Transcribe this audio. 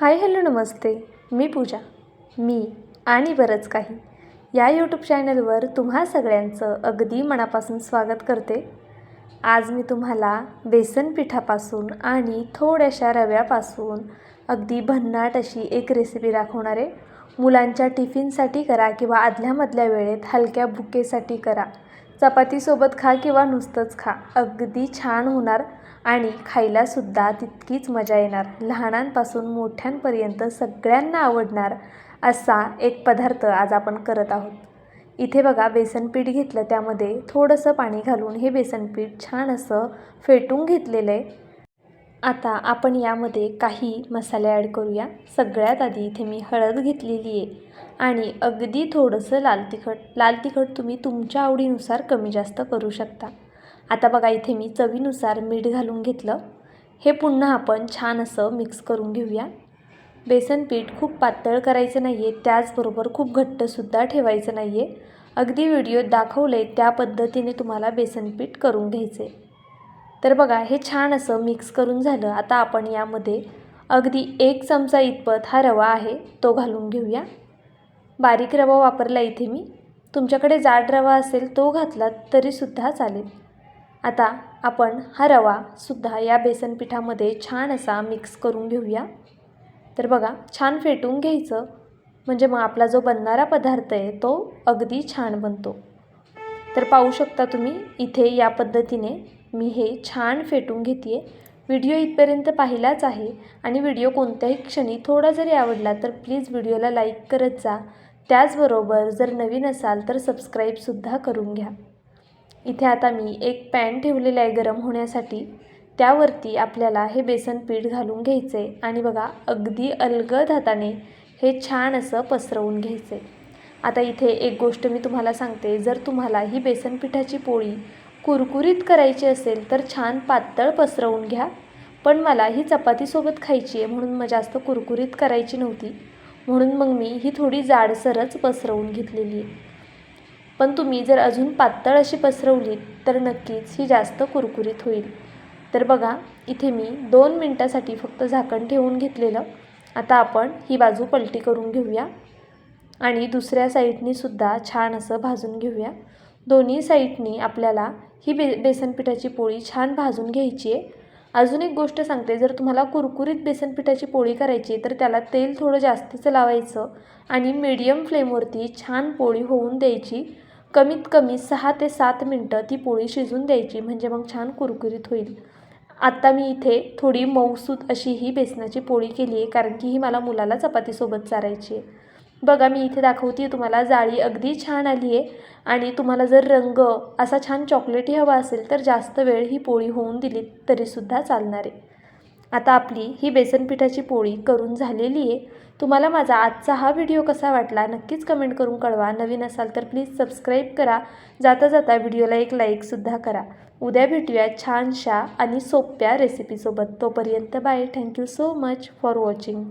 Hi hello नमस्ते. मी पूजा. मी आणि बरंच काही. या यूट्यूब चॅनलवर तुम्हा सगळ्यांचं अगदी मनापासून स्वागत करते. आज मी तुम्हाला बेसन पिठापासून आणि थोड्याशा रव्यापासून अगदी भन्नाट अशी एक रेसिपी दाखवणार आहे. मुलांच्या टिफिनसाठी करा किंवा आदल्यामधल्या वेळेत हलक्या भुकेसाठी करा. चपातीसोबत खा किंवा नुसतंच खा. अगदी छान होणार आणि खायलासुद्धा तितकीच मजा येणार. लहानांपासून मोठ्यांपर्यंत सगळ्यांना आवडणार असा एक पदार्थ आज आपण करत आहोत. इथे बघा बेसनपीठ घेतलं त्यामध्ये थोडंसं पाणी घालून हे बेसनपीठ छान असं फेटून घेतलेलं आहे. आता आपण यामध्ये काही मसाले ॲड करूया. सगळ्यात आधी इथे मी हळद घेतलेली आहे आणि अगदी थोडंसं लाल तिखट. लाल तिखट तुम्ही तुमच्या आवडीनुसार कमी जास्त करू शकता. आता बघा इथे मी चवीनुसार मीठ घालून घेतलं. हे पुन्हा आपण छान असं मिक्स करून घेऊया. बेसन पीठ खूप पातळ करायचं नाही आहे त्याचबरोबर खूप घट्टसुद्धा ठेवायचं नाही आहे अगदी व्हिडिओत दाखवले त्या पद्धतीने तुम्हाला बेसन पीठ करून घ्यायचे तर बघा हे छान असं मिक्स करून झालं. आता आपण यामध्ये अगदी एक चमचा इतपत हा रवा आहे तो घालून घेऊया. बारीक रवा वापरला इथे मी. तुमच्याकडे जाड रवा असेल तो घातला तरीसुद्धा चालेल. आता आपण हा रवासुद्धा या बेसन पिठामध्ये छान असा मिक्स करून घेऊया. तर बघा छान फेटून घ्यायचं. म्हणजे मग आपला जो बनणारा पदार्थ आहे तो अगदी छान बनतो. तर पाहू शकता तुम्ही इथे या पद्धतीने मी हे छान फेटून घेते आहे व्हिडिओ इथपर्यंत पाहिलाच आहे आणि व्हिडिओ कोणत्याही क्षणी थोडा जरी आवडला तर प्लीज व्हिडिओला लाईक करत जा. त्याचबरोबर जर नवीन असाल तर सबस्क्राईबसुद्धा करून घ्या. इथे आता मी एक पॅन ठेवलेलं आहे गरम होण्यासाठी. त्यावरती आपल्याला हे बेसन पीठ घालून घ्यायचं आहे आणि बघा अगदी अलगद हाताने हे छान असं पसरवून घ्यायचं आहे आता इथे एक गोष्ट मी तुम्हाला सांगते. जर तुम्हाला ही बेसन पिठाची पोळी कुरकुरीत करायची असेल तर छान पातळ पसरवून घ्या. पण मला ही चपातीसोबत खायची आहे म्हणून मग जास्त कुरकुरीत करायची नव्हती. म्हणून मग मी ही थोडी जाडसरच पसरवून घेतलेली आहे. पण तुम्ही जर अजून पातळ अशी पसरवलीत तर नक्कीच ही जास्त कुरकुरीत होईल. तर बघा इथे मी दोन मिनटासाठी फक्त झाकण ठेवून घेतलेलं. आता आपण ही बाजू पलटी करून घेऊया. आणि दुसऱ्या साईडनीसुद्धा छान असं भाजून घेऊया. दोन्ही साईडनी आपल्याला ही बे बेसन पिठाची पोळी छान भाजून घ्यायची आहे. अजून एक गोष्ट सांगते जर तुम्हाला कुरकुरीत बेसन पिठाची पोळी करायची तर त्याला तेल थोडं जास्तीचं लावायचं आणि मीडियम फ्लेमवरती छान पोळी होऊन द्यायची. कमीत कमी सहा ते सात मिनटं ती पोळी शिजून द्यायची म्हणजे मग छान कुरकुरीत होईल. आत्ता मी इथे थोडी मऊसूत अशी ही बेसनाची पोळी केली आहे कारण की ही मला मुलाला चपातीसोबत चारायची आहे. बघा मी इथे दाखवते तुम्हाला जाळी अगदी छान आली आहे. आणि तुम्हाला जर रंग असा छान चॉकलेटी हवा असेल तर जास्त वेळ ही पोळी होऊन दिली तरीसुद्धा चालणार आहे. आता आपली ही बेसन पिठाची पोळी करून झालेली आहे. तुम्हाला माझा आजचा हा व्हिडिओ कसा वाटला नक्कीच कमेंट करून कळवा. नवीन असाल तर प्लीज सबस्क्राईब करा. जाता जाता व्हिडिओला एक लाईकसुद्धा करा. उद्या भेटूया छानशा आणि सोप्या रेसिपीसोबत तोपर्यंत bye. Thank you so much for watching